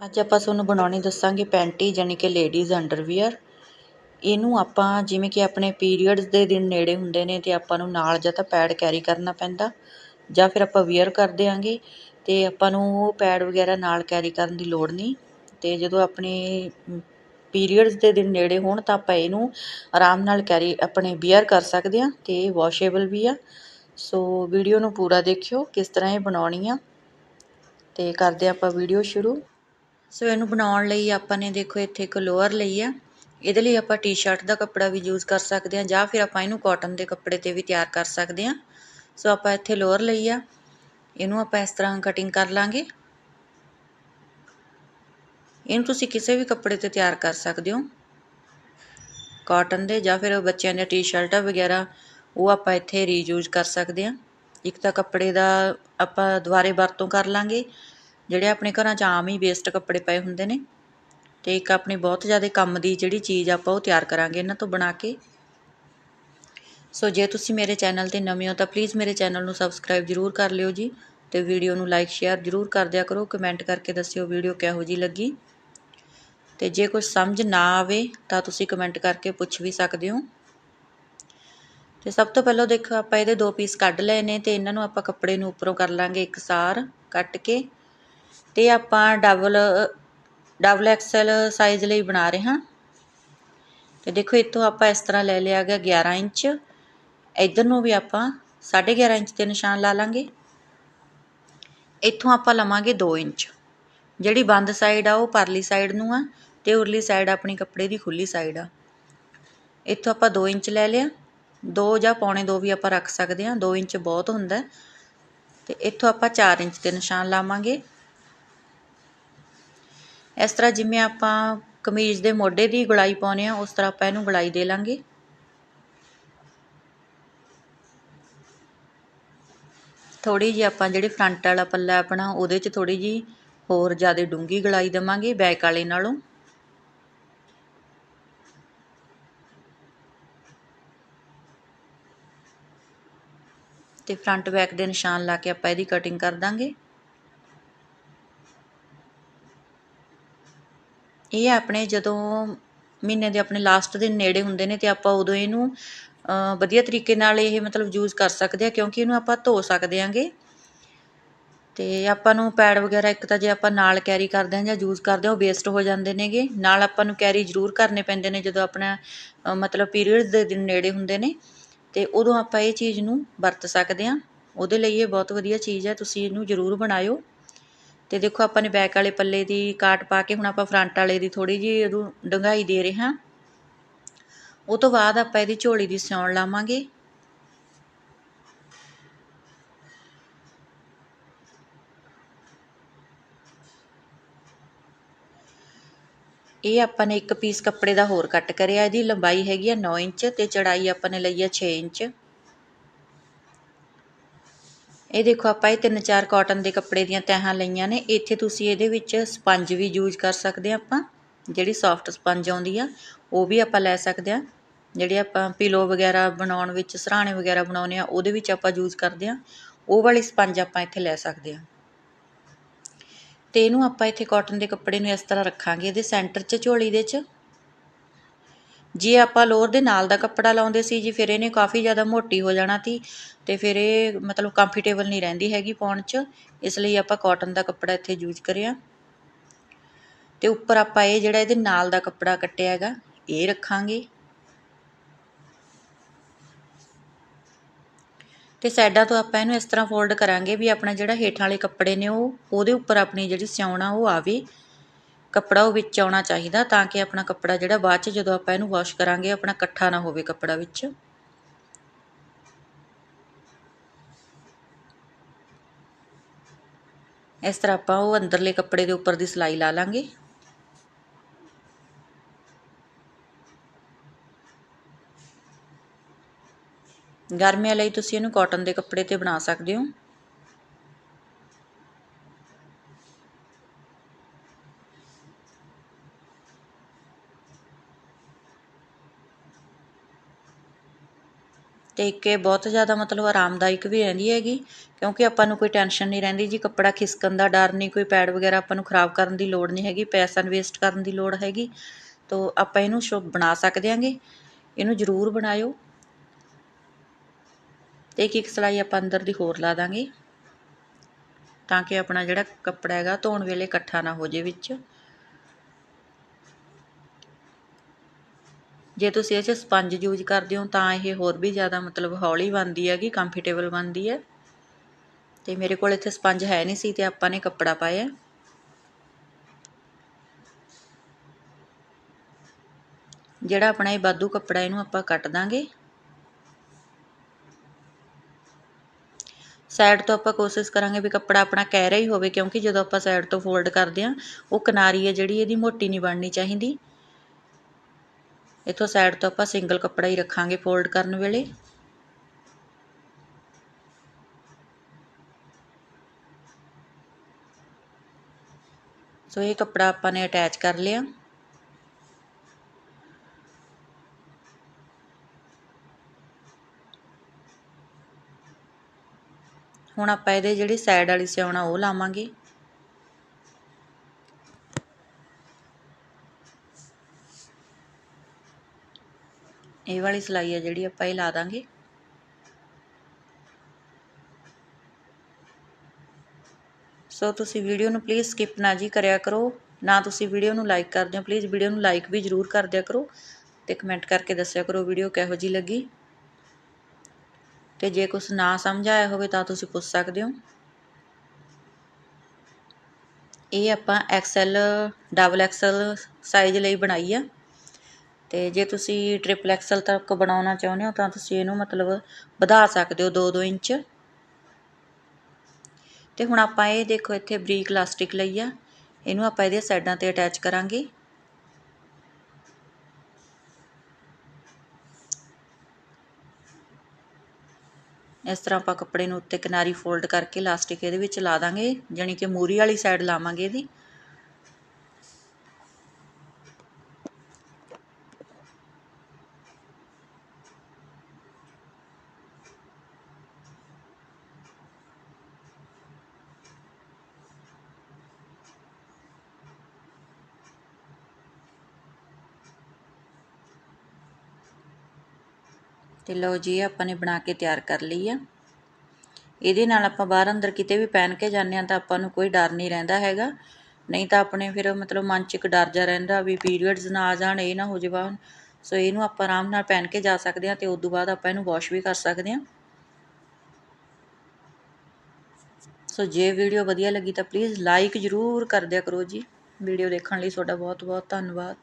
ਅੱਜ ਆਪਾਂ ਤੁਹਾਨੂੰ ਬਣਾਉਣੀ ਦੱਸਾਂਗੇ ਪੈਂਟੀ ਯਾਨੀ ਕਿ ਲੇਡੀਜ਼ ਅੰਡਰਵੀਅਰ ਇਹਨੂੰ ਆਪਾਂ ਜਿਵੇਂ ਕਿ ਆਪਣੇ ਪੀਰੀਅਡਸ ਦੇ ਦਿਨ ਨੇੜੇ ਹੁੰਦੇ ਨੇ ਤੇ ਆਪਾਂ ਨੂੰ ਨਾਲ ਜਾਂ ਤਾਂ ਪੈਡ ਕੈਰੀ ਕਰਨਾ ਪੈਂਦਾ, ਜਾਂ ਫਿਰ ਆਪਾਂ ਵੀਅਰ ਕਰ ਦਿਆਂਗੇ ਤੇ ਆਪਾਂ ਨੂੰ ਉਹ ਪੈਡ ਵਗੈਰਾ ਨਾਲ ਕੈਰੀ ਕਰਨ ਦੀ ਲੋੜ ਨਹੀਂ। ਤੇ ਜਦੋਂ ਆਪਣੇ ਪੀਰੀਅਡਸ ਦੇ ਦਿਨ ਨੇੜੇ ਹੋਣ ਤਾਂ ਆਪਾਂ ਇਹਨੂੰ ਆਰਾਮ ਨਾਲ ਕੈਰੀ ਆਪਣੇ ਵੀਅਰ ਕਰ ਸਕਦੇ ਹਾਂ ਤੇ ਇਹ ਵਾਸ਼ੇਬਲ ਵੀ ਆ। ਸੋ ਵੀਡੀਓ ਨੂੰ ਪੂਰਾ ਦੇਖਿਓ ਕਿਸ ਤਰ੍ਹਾਂ ਇਹ ਬਣਾਉਣੀ ਆ। ਤੇ ਕਰਦੇ ਆਪਾਂ ਵੀਡੀਓ ਸ਼ੁਰੂ। ਸੋ ਇਹਨੂੰ ਬਣਾਉਣ ਲਈ ਆਪਾਂ ਨੇ ਦੇਖੋ ਇੱਥੇ ਇੱਕ ਲੋਅਰ ਲਈ ਆ। ਇਹਦੇ ਲਈ ਆਪਾਂ ਟੀ-ਸ਼ਰਟ ਦਾ ਕੱਪੜਾ ਵੀ ਯੂਜ਼ ਕਰ ਸਕਦੇ ਹਾਂ, ਜਾਂ ਫਿਰ ਆਪਾਂ ਇਹਨੂੰ ਕਾਟਨ ਦੇ ਕੱਪੜੇ ਤੇ ਵੀ ਤਿਆਰ ਕਰ ਸਕਦੇ ਹਾਂ। ਸੋ ਆਪਾਂ ਇੱਥੇ ਲੋਅਰ ਲਈ ਆ। ਇਹਨੂੰ ਆਪਾਂ ਇਸ ਤਰ੍ਹਾਂ ਕਟਿੰਗ ਕਰ ਲਾਂਗੇ। ਇਹਨੂੰ ਤੁਸੀਂ ਕਿਸੇ ਵੀ ਕੱਪੜੇ ਤੇ ਤਿਆਰ ਕਰ ਸਕਦੇ ਹੋ। ਕਾਟਨ ਦੇ ਜਾਂ ਫਿਰ ਬੱਚਿਆਂ ਦੀਆਂ ਟੀ-ਸ਼ਰਟਾਂ ਵਗੈਰਾ, ਉਹ ਆਪਾਂ ਇੱਥੇ ਰੀਯੂਜ਼ ਕਰ ਸਕਦੇ ਹਾਂ। ਇੱਕ ਤਾਂ ਕੱਪੜੇ ਦਾ ਆਪਾਂ ਦੁਬਾਰੇ ਵਰਤੋਂ ਕਰ ਲਾਂਗੇ। ਜਿਹੜੇ ਆਪਣੇ ਘਰਾਂ 'ਚ ਆਮ ਹੀ ਵੇਸਟ ਕੱਪੜੇ ਪਏ ਹੁੰਦੇ ਨੇ ਅਤੇ ਇੱਕ ਆਪਣੀ ਬਹੁਤ ਜ਼ਿਆਦਾ ਕੰਮ ਦੀ ਜਿਹੜੀ ਚੀਜ਼ ਆਪਾਂ ਉਹ ਤਿਆਰ ਕਰਾਂਗੇ ਇਹਨਾਂ ਤੋਂ ਬਣਾ ਕੇ। ਸੋ ਜੇ ਤੁਸੀਂ ਮੇਰੇ ਚੈਨਲ ਤੇ ਨਵੇਂ ਹੋ ਤਾਂ ਪਲੀਜ਼ ਮੇਰੇ ਚੈਨਲ ਨੂੰ ਸਬਸਕ੍ਰਾਈਬ ਜ਼ਰੂਰ ਕਰ ਲਿਓ ਜੀ ਤੇ ਵੀਡੀਓ ਨੂੰ ਲਾਈਕ ਸ਼ੇਅਰ ਜ਼ਰੂਰ ਕਰ ਦਿਆ ਕਰੋ ਕਮੈਂਟ ਕਰਕੇ ਦੱਸਿਓ ਵੀਡੀਓ ਕਿਹੋ ਜੀ ਲੱਗੀ। ਤੇ ਜੇ ਕੁਝ ਸਮਝ ਨਾ ਆਵੇ ਤਾਂ ਤੁਸੀਂ ਕਮੈਂਟ ਕਰਕੇ ਪੁੱਛ ਵੀ ਸਕਦੇ ਹੋ। ਤੇ ਸਭ ਤੋਂ ਪਹਿਲਾਂ ਦੇਖੋ ਆਪਾਂ ਇਹਦੇ ਦੋ ਪੀਸ ਕੱਢ ਲਏ ਨੇ ਤੇ ਇਹਨਾਂ ਨੂੰ ਆਪਾਂ ਕੱਪੜੇ ਨੂੰ ਉੱਪਰੋਂ ਕਰ ਲਾਂਗੇ ਇਕਸਾਰ ਕੱਟ ਕੇ। ਅਤੇ ਆਪਾਂ ਡਬਲ ਡਬਲ ਐਕਸਲ ਸਾਈਜ਼ ਲਈ ਬਣਾ ਰਹੇ ਹਾਂ। ਅਤੇ ਦੇਖੋ, ਇੱਥੋਂ ਆਪਾਂ ਇਸ ਤਰ੍ਹਾਂ ਲੈ ਲਿਆ ਗਿਆ 11 ਇੰਚ। ਇਧਰ ਨੂੰ ਵੀ ਆਪਾਂ 11.5 ਇੰਚ ਦੇ ਨਿਸ਼ਾਨ ਲਾ ਲਾਂਗੇ। ਇੱਥੋਂ ਆਪਾਂ ਲਵਾਂਗੇ 2 ਇੰਚ। ਜਿਹੜੀ ਬੰਦ ਸਾਈਡ ਆ, ਉਹ ਪਰਲੀ ਸਾਈਡ ਨੂੰ ਆ ਤੇ ਉਰਲੀ ਸਾਈਡ ਆਪਣੀ ਕੱਪੜੇ ਦੀ ਖੁੱਲੀ ਸਾਈਡ ਆ। ਇੱਥੋਂ ਆਪਾਂ 2 ਇੰਚ ਲੈ ਲਿਆ। 2 ਜਾਂ ਪੌਣੇ 2 ਵੀ ਆਪਾਂ ਰੱਖ ਸਕਦੇ ਹਾਂ। 2 ਇੰਚ ਬਹੁਤ ਹੁੰਦਾ। ਤੇ ਇੱਥੋਂ ਆਪਾਂ 4 ਇੰਚ ਦੇ ਨਿਸ਼ਾਨ ਲਾਵਾਂਗੇ। ਇਸ ਤਰ੍ਹਾਂ ਜਿਵੇਂ ਆਪਾਂ ਕਮੀਜ਼ ਦੇ ਮੋਢੇ ਦੀ ਗੁਲਾਈ ਪਾਉਂਦੇ ਹਾਂ, ਉਸ ਤਰ੍ਹਾਂ ਆਪਾਂ ਇਹਨੂੰ ਗੁਲਾਈ ਦੇ ਲਾਂਗੇ। ਥੋੜੀ ਜਿਹੀ ਆਪਾਂ ਜਿਹੜੇ ਫਰੰਟ ਵਾਲਾ ਪੱਲਾ ਆਪਣਾ, ਉਹਦੇ 'ਚ ਥੋੜੀ ਜਿਹੀ ਹੋਰ ਜ਼ਿਆਦਾ ਡੂੰਗੀ ਗਲਾਈ ਦਵਾਂਗੇ, ਬੈਕ ਵਾਲੇ ਨਾਲੋਂ। ਤੇ ਫਰੰਟ ਬੈਕ ਦੇ ਨਿਸ਼ਾਨ ਲਾ ਕੇ ਆਪਾਂ ਇਹਦੀ ਕਟਿੰਗ ਕਰ ਦਾਂਗੇ। ਇਹ ਆਪਣੇ ਜਦੋਂ ਮਹੀਨੇ ਦੇ ਆਪਣੇ ਲਾਸਟ ਦਿਨ ਨੇੜੇ ਹੁੰਦੇ ਨੇ ਤੇ ਆਪਾਂ ਉਦੋਂ ਇਹਨੂੰ ਵਧੀਆ ਤਰੀਕੇ ਨਾਲ ਇਹ ਮਤਲਬ ਯੂਜ਼ ਕਰ ਸਕਦੇ ਹਾਂ ਕਿਉਂਕਿ ਇਹਨੂੰ ਆਪਾਂ ਧੋ ਸਕਦੇ ਆਂਗੇ ਅਤੇ ਆਪਾਂ ਨੂੰ ਪੈਡ ਵਗੈਰਾ ਇੱਕ ਤਾਂ ਜੇ ਆਪਾਂ ਨਾਲ ਕੈਰੀ ਕਰਦੇ ਹਾਂ ਜਾਂ ਯੂਜ਼ ਕਰਦੇ ਹਾਂ, ਉਹ ਵੇਸਟ ਹੋ ਜਾਂਦੇ ਨੇਗੇ। ਨਾਲ ਆਪਾਂ ਨੂੰ ਕੈਰੀ ਜ਼ਰੂਰ ਕਰਨੇ ਪੈਂਦੇ ਨੇ ਜਦੋਂ ਆਪਣਾ ਮਤਲਬ ਪੀਰੀਅਡਸ ਦੇ ਦਿਨ ਨੇੜੇ ਹੁੰਦੇ ਨੇ। ਅਤੇ ਉਦੋਂ ਆਪਾਂ ਇਹ ਚੀਜ਼ ਨੂੰ ਵਰਤ ਸਕਦੇ ਹਾਂ। ਉਹਦੇ ਲਈ ਇਹ ਬਹੁਤ ਵਧੀਆ ਚੀਜ਼ ਹੈ, ਤੁਸੀਂ ਇਹਨੂੰ ਜ਼ਰੂਰ ਬਣਾਇਓ। ਅਤੇ ਦੇਖੋ ਆਪਾਂ ਨੇ ਬੈਕ ਵਾਲੇ ਪੱਲੇ ਦੀ ਕਾਟ ਪਾ ਕੇ ਹੁਣ ਆਪਾਂ ਫਰੰਟ ਵਾਲੇ ਦੀ ਥੋੜ੍ਹੀ ਜਿਹੀ ਉਹਨੂੰ ਡੰਗਾਈ ਦੇ ਰਹੇ ਹਾਂ। ਉਹ ਤੋਂ ਬਾਅਦ ਆਪਾਂ ਇਹਦੀ ਝੋਲੀ ਦੀ ਸਿਉਣ ਲਾਵਾਂਗੇ। ਇਹ ਆਪਾਂ ਨੇ ਇੱਕ ਪੀਸ ਕੱਪੜੇ ਦਾ ਹੋਰ ਕੱਟ ਕਰਿਆ, ਇਹਦੀ ਲੰਬਾਈ ਹੈਗੀ ਆ 9 ਇੰਚ ਤੇ ਚੜਾਈ ਆਪਾਂ ਨੇ ਲਈ ਆ 6 ਇੰਚ। ਇਹ ਦੇਖੋ, ਆਪਾਂ ਇਹ ਤਿੰਨ ਚਾਰ ਕਾਟਨ ਦੇ ਕੱਪੜੇ ਦੀਆਂ ਤਹਾਂ ਲਈਆਂ ਨੇ। ਇੱਥੇ ਤੁਸੀਂ ਇਹਦੇ ਵਿੱਚ ਸਪੰਜ ਵੀ ਯੂਜ਼ ਕਰ ਸਕਦੇ ਆ ਆਪਾਂ। ਜਿਹੜੀ ਸੌਫਟ ਸਪੰਜ ਆਉਂਦੀ ਆ, ਉਹ ਵੀ ਆਪਾਂ ਲੈ ਸਕਦੇ ਆ। ਜਿਹੜੇ ਆਪਾਂ ਪਿਲੋ ਵਗੈਰਾ ਬਣਾਉਣ ਵਿੱਚ, ਸਰਾਣੇ ਵਗੈਰਾ ਬਣਾਉਨੇ ਆ, ਉਹਦੇ ਵਿੱਚ ਆਪਾਂ ਯੂਜ਼ ਕਰਦੇ ਆ। ਉਹ ਵਾਲੀ ਸਪੰਜ ਆਪਾਂ ਇੱਥੇ ਲੈ ਸਕਦੇ ਆ। ਤੇ ਇਹਨੂੰ ਆਪਾਂ ਇੱਥੇ ਕਾਟਨ ਦੇ ਕੱਪੜੇ ਨੂੰ ਇਸ ਤਰ੍ਹਾਂ ਰੱਖਾਂਗੇ। ਇਹਦੇ ਸੈਂਟਰ 'ਚ ਝੋਲੀ ਦੇ 'ਚ। ਜੇ ਆਪਾਂ ਲੋਅਰ ਦੇ ਨਾਲ ਦਾ ਕੱਪੜਾ ਲਾਉਂਦੇ ਸੀ ਜੀ, ਫਿਰ ਇਹਨੇ ਕਾਫੀ ਜ਼ਿਆਦਾ ਮੋਟੀ ਹੋ ਜਾਣਾ ਤੀ ਅਤੇ ਫਿਰ ਇਹ ਮਤਲਬ ਕੰਫਰਟੇਬਲ ਨਹੀਂ ਰਹਿੰਦੀ ਹੈਗੀ ਪਾਉਣ 'ਚ, ਇਸ ਲਈ ਆਪਾਂ ਕੋਟਨ ਦਾ ਕੱਪੜਾ ਇੱਥੇ ਯੂਜ਼ ਕਰਿਆ। ਅਤੇ ਉੱਪਰ ਆਪਾਂ ਇਹ ਜਿਹੜਾ ਇਹਦੇ ਨਾਲ ਦਾ ਕੱਪੜਾ ਕੱਟਿਆ ਹੈਗਾ, ਇਹ ਰੱਖਾਂਗੇ। ਤੇ ਸਾਈਡਾਂ ਤੋਂ ਆਪਾਂ ਇਹਨੂੰ ਇਸ ਤਰ੍ਹਾਂ ਫੋਲਡ ਕਰਾਂਗੇ ਵੀ ਆਪਣਾ ਜਿਹੜਾ ਹੇਠਾਂ ਵਾਲੇ ਕੱਪੜੇ ਨੇ ਉਹ, ਉਹਦੇ ਉੱਪਰ ਆਪਣੀ ਜਿਹੜੀ ਸਿਉਣਾ ਉਹ ਆਵੇ। ਕੱਪੜਾ ਉਹ ਵਿੱਚ ਆਉਣਾ ਚਾਹੀਦਾ ਤਾਂ ਕਿ ਆਪਣਾ ਕੱਪੜਾ ਜਿਹੜਾ ਬਾਅਦ ਚ ਜਦੋਂ ਆਪਾਂ ਇਹਨੂੰ ਵਾਸ਼ ਕਰਾਂਗੇ, ਆਪਣਾ ਇਕੱਠਾ ਨਾ ਹੋਵੇ ਕੱਪੜਾ ਵਿੱਚ। ਇਸ ਤਰ੍ਹਾਂ ਆਪਾਂ ਉਹ ਅੰਦਰਲੇ ਕੱਪੜੇ ਦੇ ਉੱਪਰ ਦੀ ਸਿਲਾਈ ਲਾ ਲਾਂਗੇ। ਗਰਮੀਆਂ ਲਈ ਤੁਸੀਂ ਇਹਨੂੰ ਕਾਟਨ ਦੇ ਕੱਪੜੇ ਤੇ ਬਣਾ ਸਕਦੇ ਹੋ। ਅਤੇ ਇੱਕ ਇਹ ਬਹੁਤ ਜ਼ਿਆਦਾ ਮਤਲਬ ਆਰਾਮਦਾਇਕ ਵੀ ਰਹਿੰਦੀ ਹੈਗੀ, ਕਿਉਂਕਿ ਆਪਾਂ ਨੂੰ ਕੋਈ ਟੈਨਸ਼ਨ ਨਹੀਂ ਰਹਿੰਦੀ ਜੀ, ਕੱਪੜਾ ਖਿਸਕਣ ਦਾ ਡਰ ਨਹੀਂ, ਕੋਈ ਪੈਡ ਵਗੈਰਾ ਆਪਾਂ ਨੂੰ ਖਰਾਬ ਕਰਨ ਦੀ ਲੋੜ ਨਹੀਂ ਹੈਗੀ, ਪੈਸਾ ਵੇਸਟ ਕਰਨ ਦੀ ਲੋੜ ਹੈਗੀ, ਤੋ ਆਪਾਂ ਇਹਨੂੰ ਸ਼ੋ ਬਣਾ ਸਕਦੇ ਆਂਗੇ ਇਹਨੂੰ ਜ਼ਰੂਰ ਬਣਾਇਓ। ਤੇ ਇੱਕ ਇੱਕ ਸਲਾਈ ਆਪਾਂ ਅੰਦਰ ਦੀ ਹੋਰ ਲਾ ਦਾਂਗੇ, ਤਾਂ ਕਿ ਆਪਣਾ ਜਿਹੜਾ ਕੱਪੜਾ ਹੈਗਾ ਧੋਣ ਵੇਲੇ ਇਕੱਠਾ ਨਾ ਹੋ ਜੇ ਵਿੱਚ। ਜੇ ਤੁਸੀਂ ਇਹ 'ਚ ਸਪੰਜ ਯੂਜ਼ ਕਰਦੇ ਹੋ, ਤਾਂ ਇਹ ਹੋਰ ਵੀ ਜ਼ਿਆਦਾ ਮਤਲਬ ਹੌਲੀ ਬਣਦੀ ਹੈਗੀ ਕੰਫਰਟੇਬਲ ਬਣਦੀ ਹੈ। ਤੇ ਮੇਰੇ ਕੋਲ ਇੱਥੇ ਸਪੰਜ ਹੈ ਨਹੀਂ ਸੀ ਤੇ ਆਪਾਂ ਨੇ ਕੱਪੜਾ ਪਾਇਆ। ਜਿਹੜਾ ਆਪਣਾ ਇਹ ਬਾਦੂ ਕੱਪੜਾ ਇਹਨੂੰ ਆਪਾਂ ਕੱਟ ਦਾਂਗੇ। ਸਾਈਡ ਤੋਂ ਆਪਾਂ ਕੋਸ਼ਿਸ਼ ਕਰਾਂਗੇ ਵੀ ਕੱਪੜਾ ਆਪਣਾ ਕਹਿ ਰਿਹਾ ਹੀ ਹੋਵੇ, ਕਿਉਂਕਿ ਜਦੋਂ ਆਪਾਂ ਸਾਈਡ ਤੋਂ ਫੋਲਡ ਕਰਦੇ ਆਂ ਉਹ ਕਿਨਾਰੀ ਹੈ ਜਿਹੜੀ, ਇਹਦੀ ਮੋਟੀ ਨਹੀਂ ਬਣਨੀ ਚਾਹੀਦੀ। ਇਥੋਂ ਸਾਈਡ ਤੋਂ ਆਪਾਂ ਸਿੰਗਲ ਕੱਪੜਾ ਹੀ ਰੱਖਾਂਗੇ ਫੋਲਡ ਕਰਨ ਵੇਲੇ। ਸੋ ਇਹ ਕੱਪੜਾ ਆਪਾਂ ਨੇ ਅਟੈਚ ਕਰ ਲਿਆ। ਹੁਣ ਆਪਾਂ ਇਹਦੇ ਜਿਹੜੀ ਸਾਈਡ ਵਾਲੀ ਸਿਉਣਾ ਉਹ ਲਾਵਾਂਗੇ। ਇਹ ਵਾਲੀ ਸਲਾਈ ਹੈ ਜਿਹੜੀ ਆਪਾਂ ਇਹ ਲਾ ਦਾਂਗੇ। ਸੋ ਤੁਸੀਂ ਵੀਡੀਓ ਨੂੰ ਪਲੀਜ਼ ਸਕਿਪ ਨਾ ਜੀ ਕਰਿਆ ਕਰੋ। ਨਾ ਤੁਸੀਂ ਵੀਡੀਓ ਨੂੰ ਲਾਈਕ ਕਰਦੇ ਹੋ ਪਲੀਜ਼ ਵੀਡੀਓ ਨੂੰ ਲਾਈਕ ਵੀ ਜ਼ਰੂਰ ਕਰ ਦਿਆ ਕਰੋ ਤੇ ਕਮੈਂਟ ਕਰਕੇ ਦੱਸਿਆ ਕਰੋ ਵੀਡੀਓ ਕਿਹੋ ਜੀ ਲੱਗੀ। ਤੇ ਜੇ ਕੁਝ ਨਾ ਸਮਝ ਆਇਆ ਹੋਵੇ ਤਾਂ ਤੁਸੀਂ ਪੁੱਛ ਸਕਦੇ ਹੋ। ਇਹ ਆਪਾਂ ਐਕਸਐਲ ਡਬਲ ਐਕਸਐਲ ਸਾਈਜ਼ ਲਈ ਬਣਾਈ ਆ। ਅਤੇ ਜੇ ਤੁਸੀਂ ਟ੍ਰਿਪਲ ਐਕਸਲ ਤੱਕ ਬਣਾਉਣਾ ਚਾਹੁੰਦੇ ਹੋ ਤਾਂ ਤੁਸੀਂ ਇਹਨੂੰ ਮਤਲਬ ਵਧਾ ਸਕਦੇ ਹੋ 2-2 ਇੰਚ। ਤੇ ਹੁਣ ਆਪਾਂ ਇਹ ਦੇਖੋ ਇੱਥੇ ਬਰੀਕ ਇਲਾਸਟਿਕ ਲਈ ਆ। ਇਹਨੂੰ ਆਪਾਂ ਇਹਦੇ ਸਾਈਡਾਂ ਤੇ ਅਟੈਚ ਕਰਾਂਗੇ। ਇਸ ਤਰ੍ਹਾਂ ਆਪਾਂ ਕੱਪੜੇ ਨੂੰ ਉੱਤੇ ਕਿਨਾਰੀ ਫੋਲਡ ਕਰਕੇ ਇਲਾਸਟਿਕ ਇਹਦੇ ਵਿੱਚ ਲਾ ਦਾਂਗੇ ਜਾਨੀ ਕਿ ਮੂਰੀ ਵਾਲੀ ਸਾਈਡ ਲਾਵਾਂਗੇ ਇਹਦੀ। ਤੇ ਲਓ ਜੀ ਆਪਾਂ ਨੇ ਬਣਾ ਕੇ ਤਿਆਰ ਕਰ ਲਈ ਆ। ਇਹਦੇ ਨਾਲ ਆਪਾਂ ਬਾਹਰ ਅੰਦਰ ਕਿਤੇ ਵੀ ਪਹਿਨ ਕੇ ਜਾਂਦੇ ਆ ਤਾਂ ਆਪਾਂ ਨੂੰ ਕੋਈ ਡਰ ਨਹੀਂ ਰਹਿੰਦਾ ਹੈਗਾ। ਨਹੀਂ ਤਾਂ ਆਪਣੇ ਫਿਰ ਮਤਲਬ ਮਨ 'ਚ ਇੱਕ ਡਰ ਜਾ ਰਹਿੰਦਾ ਵੀ ਪੀਰੀਅਡਸ ਨਾ ਆ ਜਾਣ, ਇਹ ਨਾ ਹੋ ਜਾਵਾ ਸੋ ਇਹਨੂੰ ਆਪਾਂ ਆਰਾਮ ਨਾਲ ਪਹਿਨ ਕੇ ਜਾ ਸਕਦੇ ਆ ਤੇ ਉਸ ਤੋਂ ਬਾਅਦ ਆਪਾਂ ਇਹਨੂੰ ਵਾਸ਼ ਵੀ ਕਰ ਸਕਦੇ ਆ ਸੋ ਜੇ ਵੀਡੀਓ ਵਧੀਆ ਲੱਗੀ ਤਾਂ ਪਲੀਜ਼ ਲਾਈਕ ਜ਼ਰੂਰ ਕਰ ਦਿਆ ਕਰੋ ਜੀ। ਵੀਡੀਓ ਦੇਖਣ ਲਈ ਤੁਹਾਡਾ ਬਹੁਤ ਬਹੁਤ ਧੰਨਵਾਦ।